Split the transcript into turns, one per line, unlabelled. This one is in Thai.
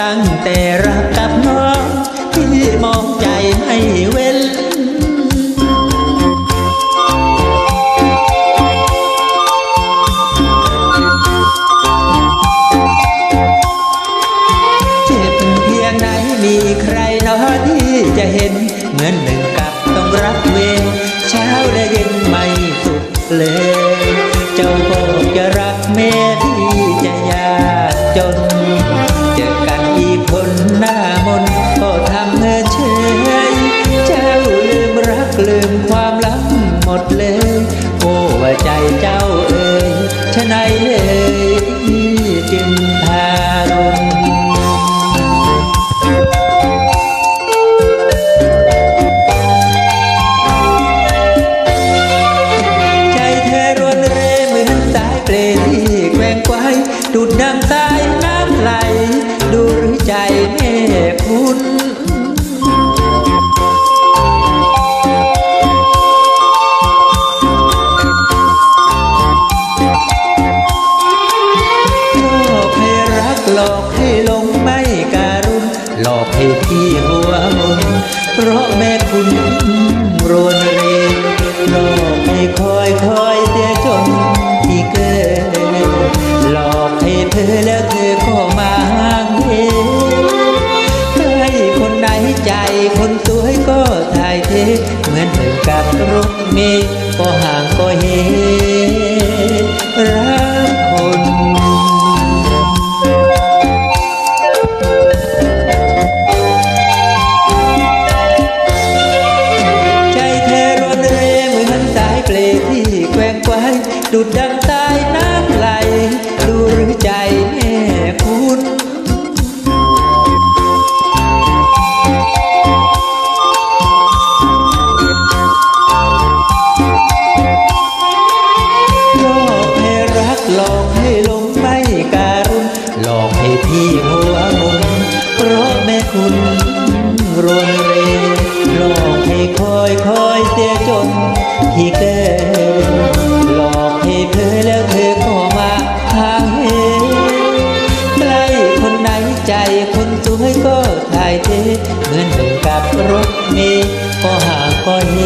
ตั้งแต่รักกับน้องที่มองใจไม่เว้นเจ็บเพียงไหนมีใครนอที่จะเห็น เหมือนหนึ่งกับต้องรับเวรเช้าและเย็นไม่สุขเลย เจ้าบอกจะรักเม่ ดเลย หลงไม่การุณหลอกให้พี่หัวมนเพราะแม่คุณรวนเรหลอกให้คอยคอยเสียจนที่เกินหลอกให้เธอแล้วเธอก็มาห่างเหให้คนไหนใจคนสวยก็ถ่ายเทเหมือนเหมือนกับรถเมล์ก็ห่างก็เฮรั ดูดดังสายน้ำไหล ดูหรือใจแม่คุณหลอกให้รักหลอกให้หลงไม่การุณหลอกให้พี่หัวงงเพราะแม่คุณรวนเรหลอกให้คอยคอยเสียจนที่เกิ เธเหมือนเดินกับรถเมย์ก็หางก็เห